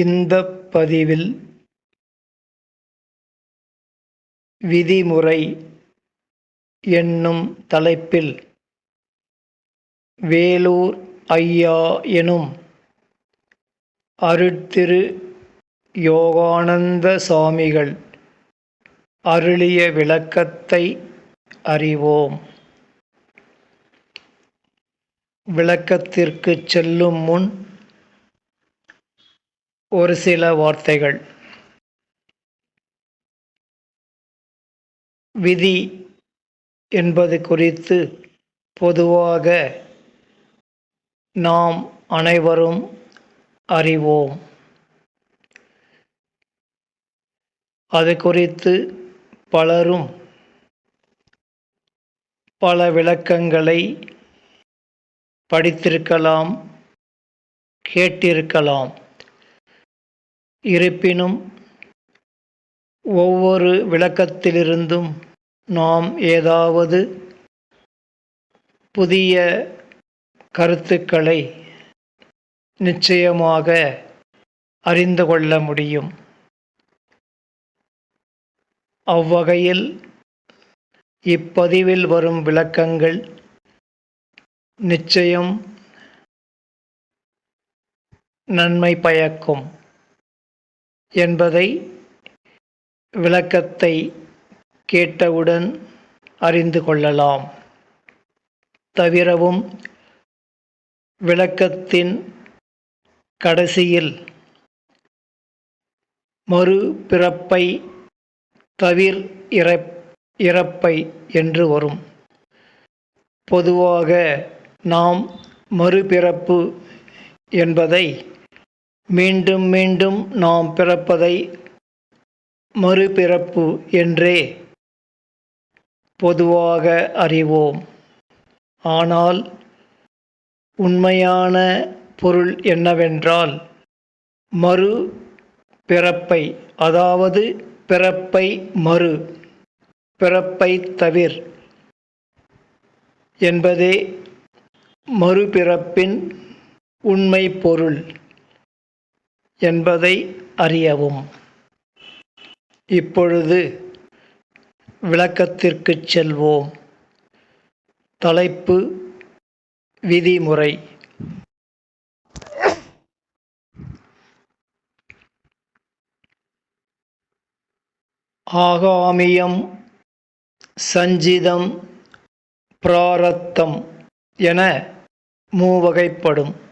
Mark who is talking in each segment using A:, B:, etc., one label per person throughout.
A: இந்த பதிவில் விதிமுறை என்னும் தலைப்பில் வேலூர் ஐயா எனும் அருட்திரு யோகானந்த சாமிகள் அருளிய விளக்கத்தை அறிவோம். விளக்கத்திற்கு செல்லும் முன் ஒரு சில வார்த்தைகள். விதி என்பது குறித்து பொதுவாக நாம் அனைவரும் அறிவோம். அது குறித்து பலரும் பல விளக்கங்களை படித்திருக்கலாம் கேட்டிருக்கலாம். இருப்பினும் ஒவ்வொரு விளக்கத்திலிருந்தும் நாம் ஏதாவது புதிய கருத்துக்களை நிச்சயமாக அறிந்து கொள்ள முடியும். அவ்வகையில் இப்பதிவில் வரும் விளக்கங்கள் நிச்சயம் நன்மை பயக்கும். என்பதை விளக்கத்தை கேட்டவுடன் அறிந்து கொள்ளலாம். தவிரவும் விளக்கத்தின் கடைசியில் மறு பிறப்பை தவிர் இறப் இறப்பை என்று வரும். பொதுவாக நாம் மறுபிறப்பு என்பதை மீண்டும் மீண்டும் நாம் பிறப்பதை மறுபிறப்பு என்றே பொதுவாக அறிவோம். ஆனால் உண்மையான பொருள் என்னவென்றால் மறு பிறப்பை அதாவது பிறப்பை மறு பிறப்பை தவிர் என்பதே மறுபிறப்பின் உண்மை பொருள். என்பதை அறியவும். இப்பொழுது விளக்கத்திற்கு செல்வோம். தலைப்பு விதிமுறை. ஆகாமியம் சஞ்சிதம் பிராரத்தம் என மூவகைப்படும்.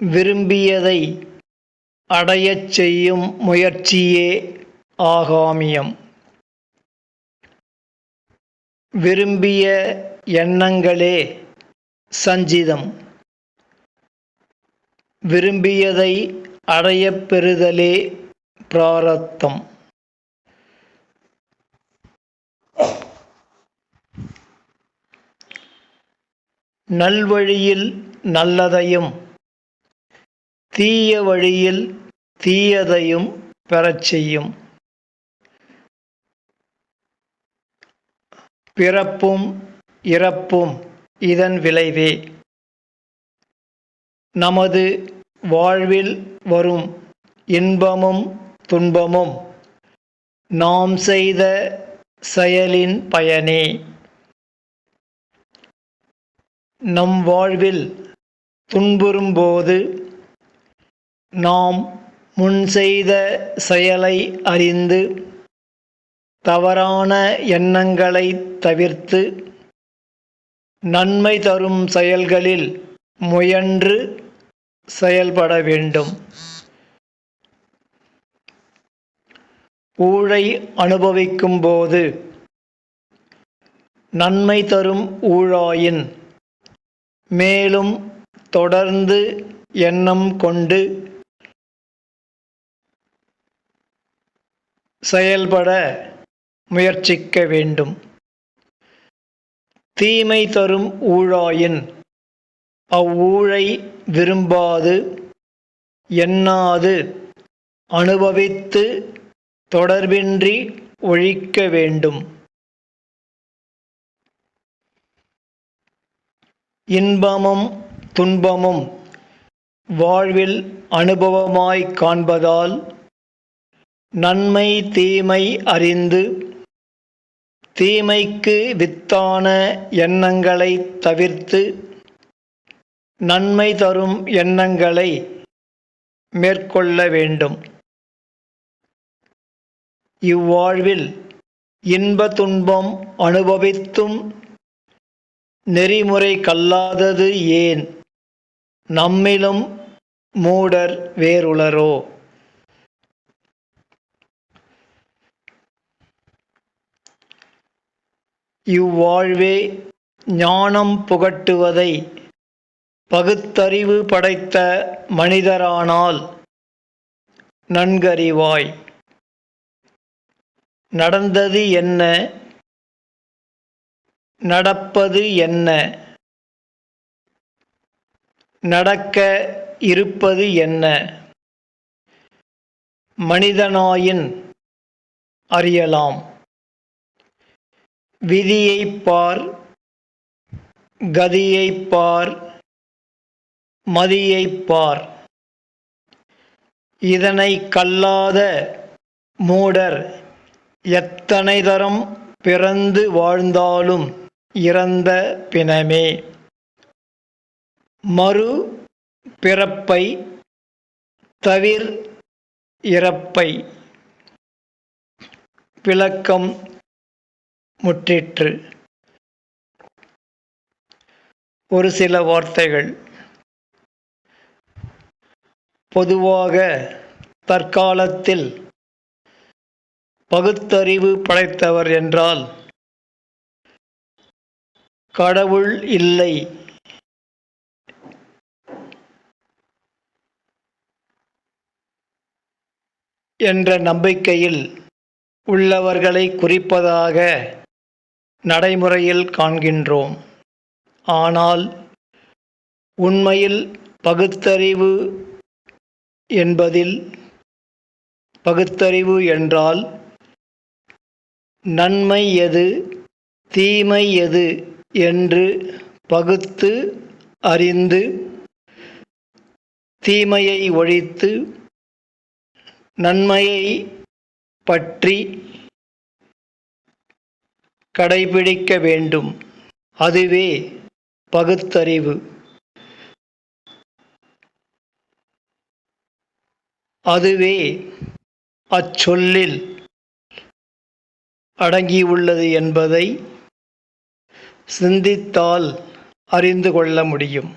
A: விரும்பியதை அடையச் செய்யும் முயற்சியே ஆகாமியம். விரும்பிய எண்ணங்களே சஞ்சிதம். விரும்பியதை அடையப் பெறுதலே பிராரத்தம். நல்வழியில் நல்லதையும் தீய வழியில் தீயதையும் பெறச் செய்யும். பிறப்பும் இறப்பும் இதன் விளைவே. நமது வாழ்வில் வரும் இன்பமும் துன்பமும் நாம் செய்த செயலின் பயனே. நம் வாழ்வில் துன்புறும்போது நாம் முன் செய்த செயலை அறிந்து தவறான எண்ணங்களை தவிர்த்து நன்மை தரும் செயல்களில் முயன்று செயல்பட வேண்டும். ஊழை அனுபவிக்கும் போது நன்மை தரும் ஊழாயின் மேலும் தொடர்ந்து எண்ணம் கொண்டு செயல்பட முயற்சிக்க வேண்டும். தீமை தரும் ஊழாயின் அவ்வூழை விரும்பாது எண்ணாது அனுபவித்து தொடர்பின்றி ஒழிக்க வேண்டும். இன்பமும் துன்பமும் வாழ்வில் அனுபவமாய் காண்பதால் நன்மை தீமை அறிந்து தீமைக்கு வித்தான எண்ணங்களை தவிர்த்து நன்மை தரும் எண்ணங்களை மேற்கொள்ள வேண்டும். இவ்வாழ்வில் இன்ப துன்பம் அனுபவித்தும் நெறிமுறை கல்லாதது ஏன்? நம்மிலும் மூடர் வேறுளரோ இவ்வாழ்வே ஞானம் புகட்டுவதை பகுத்தறிவு படைத்த மனிதரானால் நன்கறிவாய். நடந்தது என்ன? நடப்பது என்ன? நடக்க இருப்பது என்ன? மனிதனாயின் அறியலாம். விதியைப் பார் கதியைப் பார் மதியைப் பார். இதனை கல்லாத மூடர் எத்தனை தரம் பிறந்து வாழ்ந்தாலும் இறந்த பிணமே. மறு பிறப்பை தவிர் இறப்பை. விளக்கம் முற்றிற்று. ஒரு சில வார்த்தைகள். பொதுவாக தற்காலத்தில் பகுத்தறிவு படைத்தவர் என்றால் கடவுள் இல்லை. என்ற நம்பிக்கையில் உள்ளவர்களை குறிப்பதாக நடைமுறையில் காண்கின்றோம். ஆனால் உண்மையில் பகுத்தறிவு என்பதில் பகுத்தறிவு என்றால் நன்மை எது தீமை எது என்று பகுத்து அறிந்து தீமையை ஒழித்து நன்மையை பற்றி கடைபிடிக்க வேண்டும். அதுவே பகுத்தறிவு. அதுவே அச்சொல்லில் அடங்கியுள்ளது என்பதை சிந்தித்தால் அறிந்து கொள்ள முடியும்.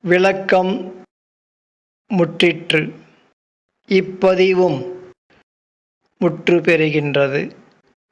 A: விளக்கம் முற்றிற்று. இப்பதிவும் முற்று பெறுகின்றது